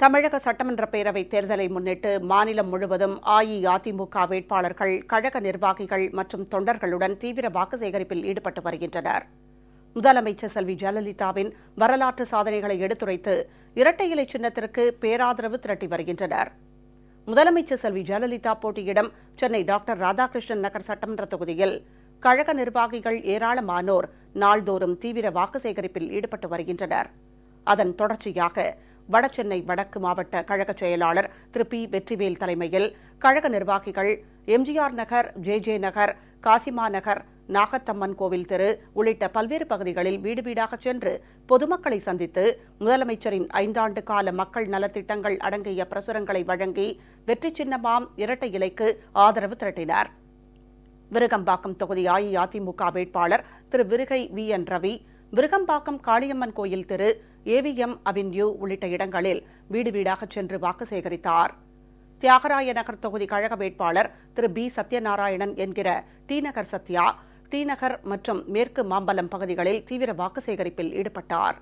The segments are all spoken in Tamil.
தமிழக சட்டமன்ற பேரவைத் தேர்தலை முன்னிட்டு மாநிலம் முழுவதும் அஇஅதிமுக வேட்பாளர்கள் கழக நிர்வாகிகள் மற்றும் தொண்டர்களுடன் தீவிர வாக்கு சேகரிப்பில் ஈடுபட்டு வருகின்றனர். முதலமைச்சர் செல்வி ஜெயலலிதாவின் வரலாற்று சாதனைகளை எடுத்துரைத்து இரட்டை இலை சின்னத்திற்கு பேராதரவு திரட்டி வருகின்றனர். முதலமைச்சர் செல்வி ஜெயலலிதா போட்டியிடம் சென்னை டாக்டர் ராதாகிருஷ்ணன் நகர் சட்டமன்ற தொகுதியில் கழக நிர்வாகிகள் ஏராளமானோர் நாள்தோறும் தீவிர வாக்கு சேகரிப்பில் ஈடுபட்டு வருகின்றனர். அதன் தொடர்ச்சியாக வடசென்னை வடக்கு மாவட்ட கழக செயலாளர் திரு பி. வெற்றிவேல் தலைமையில் கழக நிர்வாகிகள் எம்ஜிஆர் நகர் ஜே. ஜே. நகர் காசிமா நகர் நாகத்தம்மன் கோவில் தெரு உள்ளிட்ட பல்வேறு பகுதிகளில் வீடு வீடாக சென்று பொதுமக்களை சந்தித்து முதலமைச்சரின் ஐந்தாண்டு கால மக்கள் நலத்திட்டங்கள் அடங்கிய பிரசுரங்களை வழங்கி வெற்றி சின்னமாம் இரட்டை இலைக்கு ஆதரவு திரட்டினார். விருகம்பாக்கம் தொகுதி அஇஅதிமுக வேட்பாளர் திரு விருகை வி. என். ரவி விருகம்பாக்கம் காளியம்மன் கோயில் திரு ஏவிஎம் அவென்யூ உள்ளிட்ட இடங்களில் வீடு வீடாக சென்று வாக்கு சேகரித்தார். தியாகராய நகர் தொகுதி கழக வேட்பாளர் திரு பி. சத்யநாராயணன் என்கிற டி நகர் சத்யா டி நகர் மற்றும் மேற்கு மாம்பலம் பகுதிகளில் தீவிர வாக்கு சேகரிப்பில் ஈடுபட்டார்.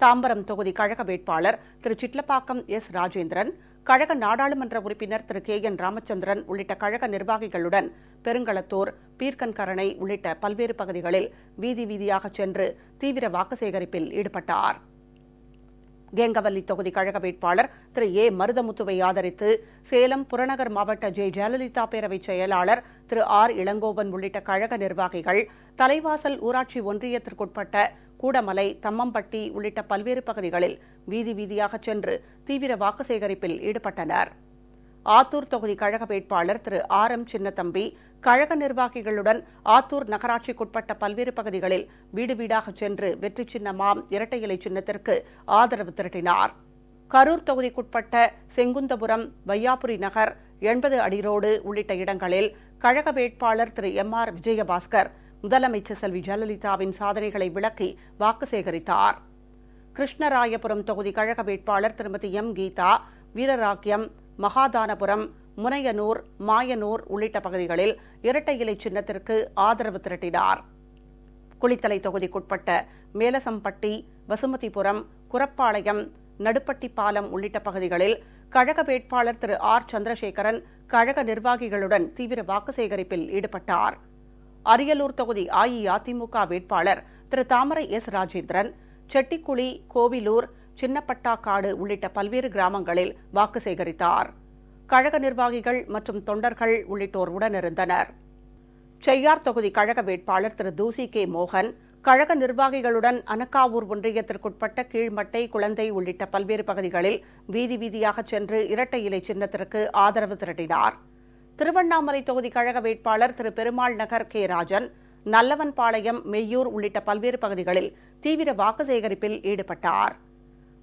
தாம்பரம் தொகுதி கழக வேட்பாளர் திரு சிட்லப்பாக்கம் எஸ். ராஜேந்திரன் கழக நாடாளுமன்ற உறுப்பினர் திரு கே. என். ராமச்சந்திரன் உள்ளிட்ட கழக நிர்வாகிகளுடன் பெருங்களத்தூர் பீர்க்கன்கரணை உள்ளிட்ட பல்வேறு பகுதிகளில் வீதி வீதியாக சென்று தீவிர வாக்கு சேகரிப்பில் ஈடுபட்டார். கேங்கவல்லி தொகுதி கழக வேட்பாளர் திரு ஏ. மருதமுத்துவை ஆதரித்து சேலம் புறநகர் மாவட்ட ஜே. ஜெயலலிதா பேரவை செயலாளர் திரு ஆர். இளங்கோவன் உள்ளிட்ட கழக நிர்வாகிகள் தலைவாசல் ஊராட்சி ஒன்றியத்திற்குட்பட்ட கூடமலை தம்மம்பட்டி உள்ளிட்ட பல்வேறு பகுதிகளில் வீதி வீதியாக சென்று தீவிர வாக்கு சேகரிப்பில் ஈடுபட்டனர். ஆத்தூர் தொகுதி கழக வேட்பாளர் திரு ஆர் எம் சின்னத்தம்பி கழக நிர்வாகிகளுடன் ஆத்தூர் நகராட்சிக்குட்பட்ட பல்வேறு பகுதிகளில் வீடு வீடாக சென்று வெற்றி சின்னமாம் இரட்டை இலை சின்னத்திற்கு ஆதரவு திரட்டினார். கரூர் தொகுதிக்குட்பட்ட செங்குந்தபுரம் வையாபுரி நகர் எண்பது அடி ரோடு உள்ளிட்ட இடங்களில் கழக வேட்பாளர் திரு எம் ஆர் விஜயபாஸ்கர் முதலமைச்சர் செல்வி ஜெயலலிதாவின் சாதனைகளை விளக்கி வாக்கு சேகரித்தார். கிருஷ்ணராயபுரம் தொகுதி கழக வேட்பாளர் திருமதி எம் கீதா வீரராக்கியம் மகாதானபுரம் முனையனூர் மாயனூர் உள்ளிட்ட பகுதிகளில் இரட்டை இலை சின்னத்திற்கு ஆதரவு திரட்டினார். குளித்தலை தொகுதிக்குட்பட்ட மேலசம்பட்டி வசுமதிபுரம் குரப்பாளையம் நடுப்பட்டிப்பாலம் உள்ளிட்ட பகுதிகளில் கழக வேட்பாளர் திரு ஆர். சந்திரசேகரன் கழக நிர்வாகிகளுடன் தீவிர வாக்கு சேகரிப்பில் ஈடுபட்டார். அரியலூர் தொகுதி அஇஅதிமுக வேட்பாளர் திரு தாமரை எஸ். ராஜேந்திரன் செட்டிக்குழி கோவிலூர் சின்னப்பட்டாக்காடு உள்ளிட்ட பல்வேறு கிராமங்களில் வாக்கு சேகரித்தார். கழக நிர்வாகிகள் மற்றும் தொண்டர்கள் உள்ளிட்டோர் உடனிருந்தனர். செய்யார் தொகுதி கழக வேட்பாளர் திரு தூசி கே மோகன் கழக நிர்வாகிகளுடன் அனக்காவூர் ஒன்றியத்திற்குட்பட்ட கீழ்மட்டை குழந்தை உள்ளிட்ட பல்வேறு பகுதிகளில் வீதி வீதியாக சென்று இரட்டை இலை சின்னத்திற்கு ஆதரவு திரட்டினார். திருவண்ணாமலை தொகுதி கழக வேட்பாளர் திரு பெருமாள் நகர் கே ராஜன் நல்லவன்பாளையம் மெய்யூர் உள்ளிட்ட பல்வேறு பகுதிகளில் தீவிர வாக்கு சேகரிப்பில் ஈடுபட்டார்.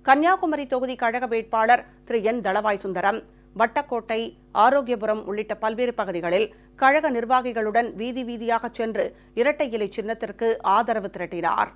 கன்னியாகுமரி தொகுதி கழக வேட்பாளர் திரு என் தளவாய் சுந்தரம் வட்டக்கோட்டை ஆரோக்கியபுரம் உள்ளிட்ட பல்வேறு பகுதிகளில் கழக நிர்வாகிகளுடன் வீதி வீதியாக சென்று இரட்டை இலை சின்னத்திற்கு ஆதரவு திரட்டினார்.